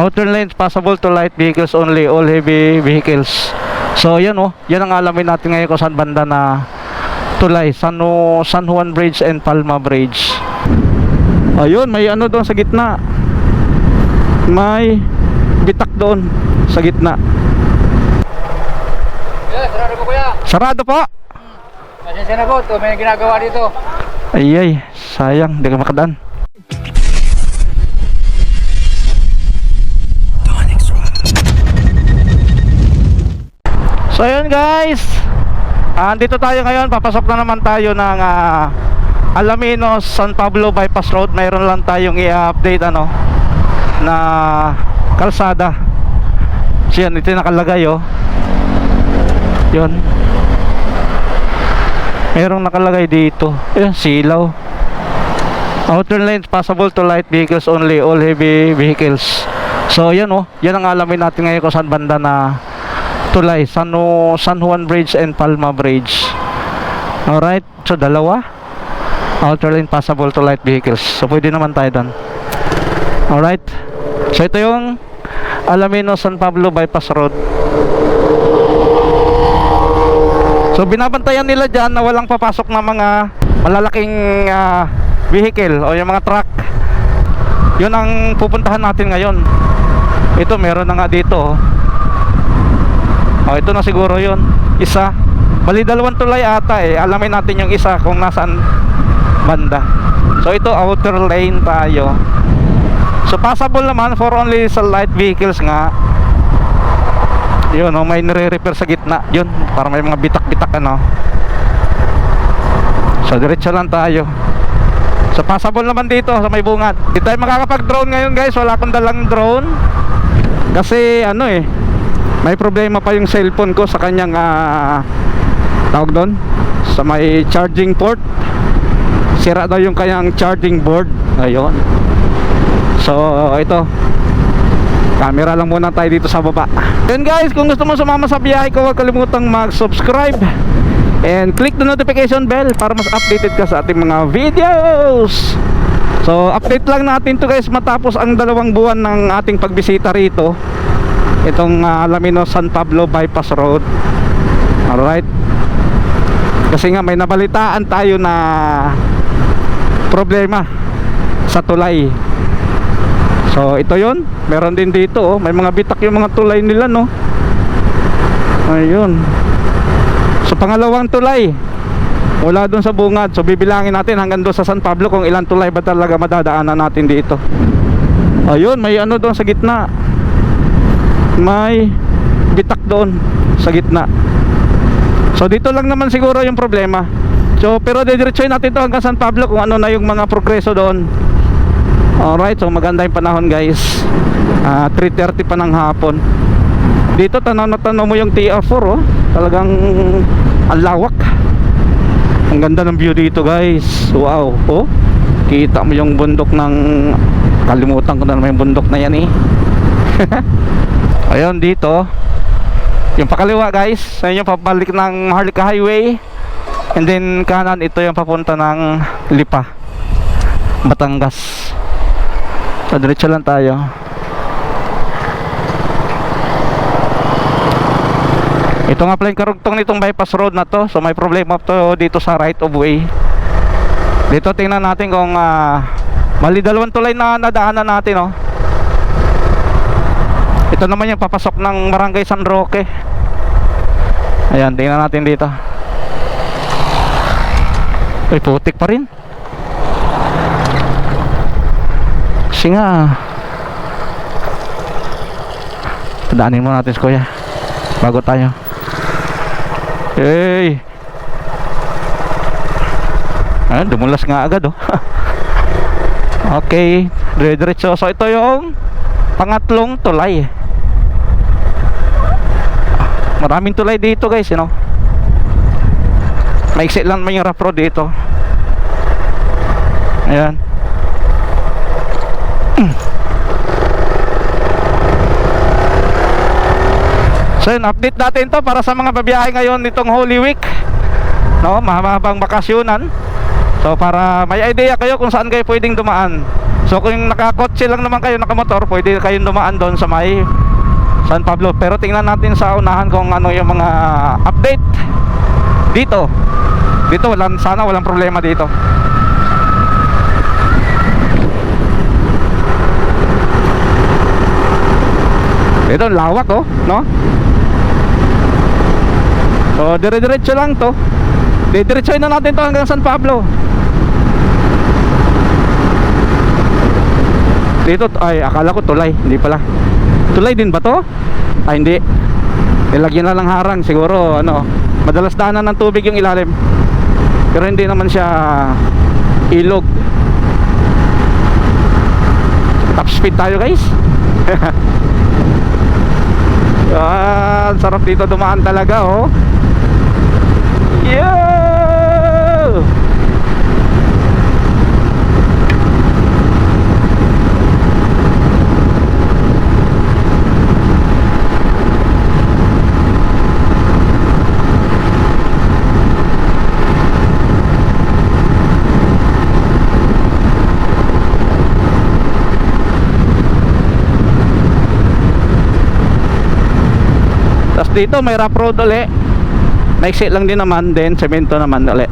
Outer lanes passable to light vehicles only, all heavy vehicles. So yan oh, yan ang alamin natin ngayon kung saan banda na tulay, San, San Juan Bridge and Palma Bridge. Ayun, may ano doon sa gitna. May bitak doon sa gitna. Yeah, sarado po kuya. Sarado po. Pasensya na po, may ginagawa dito. Ay ay, sayang, hindi ka makadaan. So ayun guys, andito tayo ngayon, papasok na naman tayo ng ah, Alaminos, San Pablo Bypass Road. Mayroon lang tayong i-update ano na kalsada. So yan, ito nakalagay oh. Yun. Merong nakalagay dito. Ayun, silaw. Outer lanes passable to light vehicles only, all heavy vehicles. So yan oh, yan ang alamin natin ngayon kung saan banda na tulay, San, San Juan Bridge and Palma Bridge. Alright, so dalawa. Outer lane passable to light vehicles. So pwede naman tayo doon. Alright. So ito yung Alamino San Pablo Bypass Road. So binabantayan nila dyan na walang papasok na mga malalaking ah, vehicle o yung mga truck. Yun ang pupuntahan natin ngayon. Ito meron na nga dito. Oh, ito na siguro yun. Isa. Bali dalawang tulay ata eh. Alamin natin yung isa kung nasaan banda. So ito outer lane tayo. So passable naman for only sa light vehicles nga. Yun, oh, may nire-repair sa gitna. Yun, para may mga bitak-bitak ano. So diretso lang tayo. So passable naman dito sa may bungad. Di tayo makakapag-drone ngayon guys. Wala akong dalang drone. Kasi ano eh, may problema pa yung cellphone ko sa kanyang ah, tawag doon sa may charging port. Sira daw yung kanyang charging board. Ayun. So ito, Camera lang muna tayo dito sa baba. Then guys, kung gusto mo sumama sa biyahe ko, huwag kalimutang mag-subscribe and click the notification bell para mas updated ka sa ating mga videos. So, update lang natin to guys matapos ang dalawang buwan ng ating pagbisita rito. Itong uh, Alamino San Pablo Bypass Road. Alright. Kasi nga may nabalitaan tayo na problema sa tulay. So ito yon Meron din dito oh. May mga bitak yung mga tulay nila no Ayun So pangalawang tulay Wala doon sa bungad So bibilangin natin hanggang doon sa San Pablo Kung ilang tulay ba talaga madadaanan natin dito Ayun may ano doon sa gitna May bitak doon Sa gitna. So dito lang naman siguro yung problema. So pero didiretsoy natin to hanggang San Pablo Kung ano na yung mga progreso doon. Alright, so maganda yung panahon guys. Ah, 3.30 pa ng hapon. Dito tanaw na tanaw mo yung TR4 oh. Talagang ang lawak. Ang ganda ng view dito guys. Wow, oh. Kita mo yung bundok ng Kalimutan ko na naman yung bundok na yan eh Ayun dito Yung pakaliwa guys Ayun yung pabalik ng Harlika Highway And then kanan ito yung papunta ng Lipa Batangas So, diretso lang tayo. Ito nga pala yung karugtong nitong bypass road na to. So, may problema to dito sa right of way. Dito tingnan natin kung ah, mali dalawang tulay na nadaanan natin, oh. Ito naman yung papasok ng Barangay San Roque. Ayan, tingnan natin dito. Ay, putik pa rin. Kasi nga mo natin kuya Bago tayo Hey Ayan, dumulas nga agad oh Okay Dire-diretso So ito yung Pangatlong tulay Maraming tulay dito guys you know. Maiksi lang naman yung rough road dito. Ayan. So yun, update natin to para sa mga babiyahe ngayon nitong Holy Week. No, mahabang bakasyonan. So para may idea kayo kung saan kayo pwedeng dumaan. So kung nakakotse lang naman kayo nakamotor, pwede kayong dumaan doon sa may San Pablo. Pero tingnan natin sa unahan kung ano yung mga update dito. Dito walang sana walang problema dito. Ito lawak oh, no? So dire-diretso lang to. Didiretsoin na natin to hanggang San Pablo. Dito, ay akala ko tulay, hindi pala. Tulay din ba to? Ay hindi. Nilagyan na lang harang siguro ano, madalas daanan ng tubig yung ilalim. Pero hindi naman siya ilog. Top speed tayo guys. ah, sarap dito dumaan talaga oh. Yeah! Tapos dito may rough road uli. Maiksi lang din naman, then semento naman uli.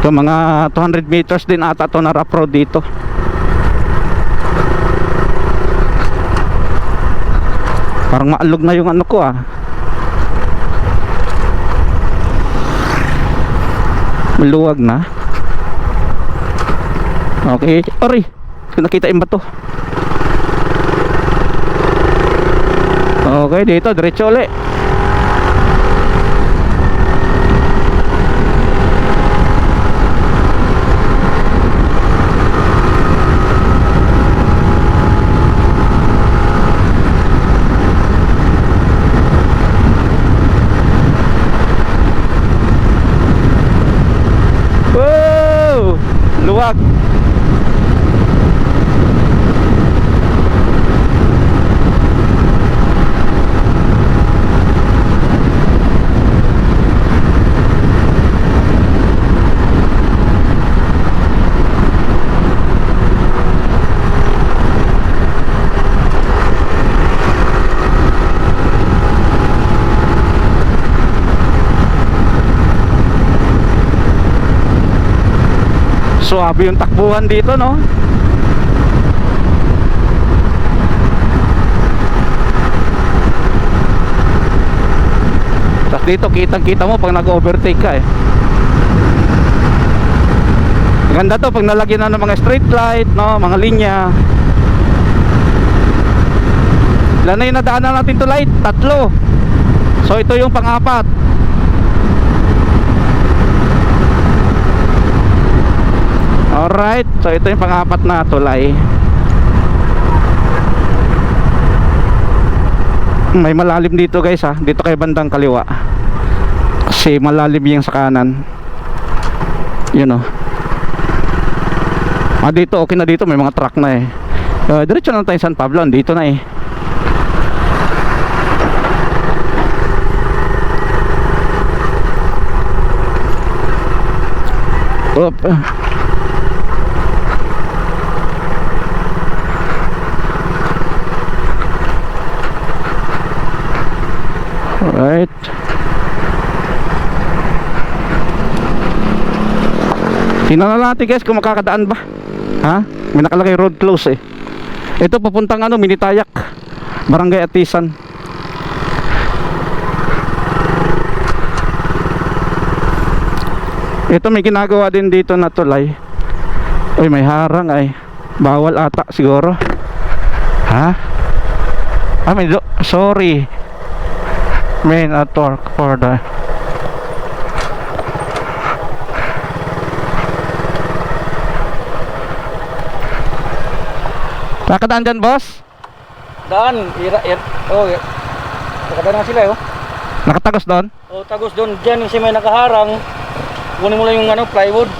Ito mga 200 meters din ata to na rough road dito. Parang maalog na yung ano ko ah. Maluwag na. Okay. Ori. Nakita yung bato. Okay, dito. Diretso ulit. Wow! Suwabe yung takbuhan dito, no? Tapos dito, kitang-kita mo pag nag-overtake ka eh. Ganda to pag nalagyan na ng mga street light, no? Mga linya. Ilan na yung nadaanan natin to light? Tatlo. So ito yung pang-apat. Alright, so ito yung pang-apat na tulay. May malalim dito guys ha, dito kay bandang kaliwa. Kasi malalim yung sa kanan. Yun oh. Ah dito, okay na dito, may mga truck na eh. Uh, diretso na tayo San Pablo, dito na eh. Oop. Alright. Tingnan na natin guys kung makakadaan ba. Ha? May nakalagay road close eh. Ito papuntang ano, Minitayak. Barangay Atisan. Ito may ginagawa din dito na tulay. Uy, may harang ay. Bawal ata siguro. Ha? Ah, may sorry main at work for the Nakadaan dyan boss? Daan, ira, ir, oh, ir, nakadaan na sila oh. Nakatagos doon? Oh, tagos doon, dyan kasi may nakaharang. Kunin mo lang yung ano, plywood.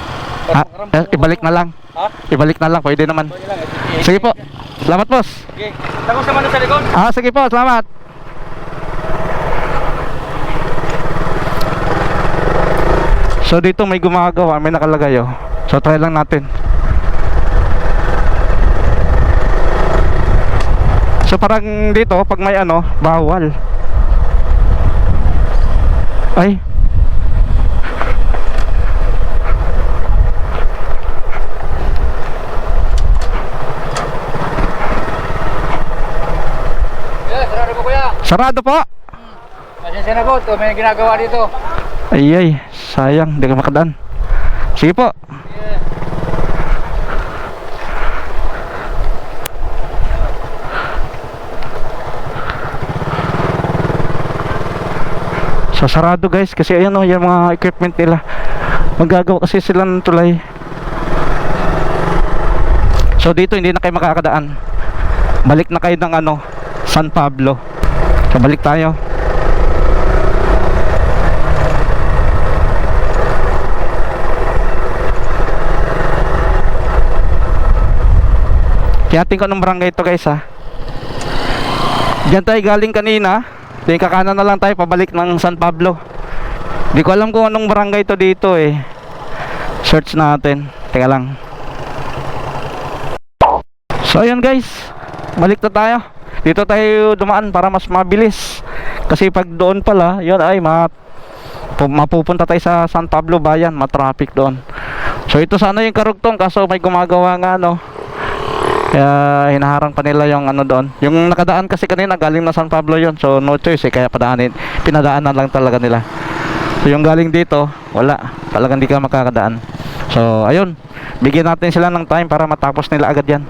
Ah, eh, ibalik na lang Ha? Ibalik na lang, pwede naman Pwede lang, eh, Sige po Salamat, boss. Okay. Tapos naman doon sa likod. Ah, sige po, salamat. So dito may gumagawa, may nakalagay oh. So try lang natin. So parang dito pag may ano, bawal. Ay. Yeah, sarado po kuya. Sarado po. Pasensya na po. May ginagawa dito. Ay ay, sayang, hindi ka makadaan. Sige po. Yeah. So sarado guys kasi ayan oh, yung mga equipment nila. Magagawa kasi sila ng tulay. So dito hindi na kayo makakadaan. Balik na kayo ng ano, San Pablo. So balik tayo. Kiyatin ko ng barangay ito guys ha. Diyan tayo galing kanina. Then kakanan na lang tayo pabalik ng San Pablo. Di ko alam kung anong barangay to dito eh. Search natin. Teka lang. So ayun guys. Balik na tayo. Dito tayo dumaan para mas mabilis. Kasi pag doon pala, yun ay ma pu- mapupunta tayo sa San Pablo Bayan, matraffic doon. So ito sana yung karugtong kaso may gumagawa nga no. Kaya hinaharang pa nila yung ano doon. Yung nakadaan kasi kanina galing na San Pablo yon So no choice eh kaya padaanin. Pinadaanan lang talaga nila. So yung galing dito, wala. Talagang hindi ka makakadaan. So ayun, bigyan natin sila ng time para matapos nila agad yan.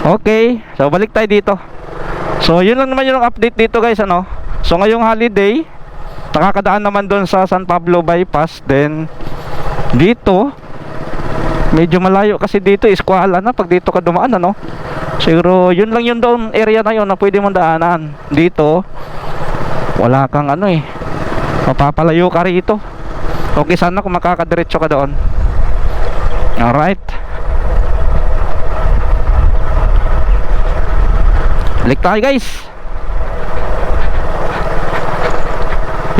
Okay, so balik tayo dito. So yun lang naman yung update dito guys ano. So ngayong holiday, nakakadaan naman doon sa San Pablo bypass. Then dito, medyo malayo kasi dito eskwela na pag dito ka dumaan ano? Siguro yun lang yun doon area na yun na pwede mong daanan. Dito wala kang ano eh. Mapapalayo ka rito. Okay sana kung makakadiretso ka doon. Alright. Balik tayo guys.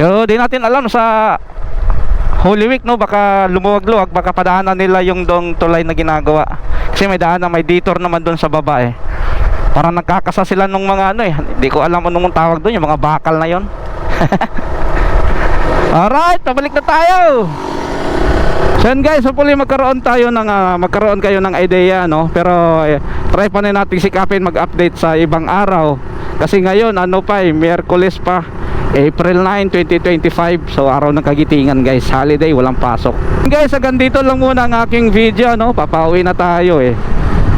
Yo di natin alam sa Holy Week no? Baka lumuwag-luwag. Baka padaanan nila yung dong tulay na ginagawa. Kasi may daanan may detour naman doon sa baba eh. Parang nagkakasa sila nung mga ano eh. Hindi ko alam anong tawag doon yung mga bakal na yon alright pabalik na tayo! So yun guys hopefully magkaroon tayo ng ah, magkaroon kayo ng idea no? Pero eh, try pa na natin sikapin mag-update sa ibang araw. Kasi ngayon ano pa eh Miyerkules pa April 9, 2025 So araw ng kagitingan guys. Holiday, walang pasok. Guys, hanggang dito lang muna ang aking video no? Papauwi na tayo eh.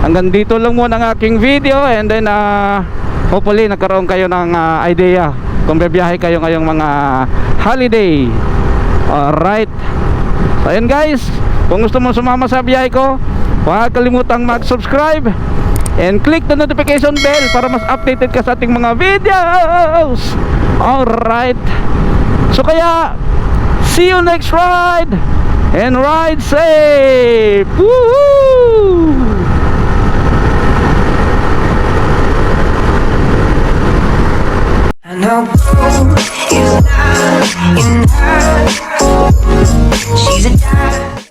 Hanggang dito lang muna ang aking video And then uh, Hopefully nagkaroon kayo ng ah, idea Kung bebiyahe kayo ngayong mga holiday. Alright. So ayun guys. Kung gusto mo sumama sa biyahe ko Huwag kalimutang mag-subscribe And click the notification bell para mas updated ka sa ating mga videos. Alright. So kaya, see you next ride. And ride safe. Woohoo! I know you love, you love. She's a dime.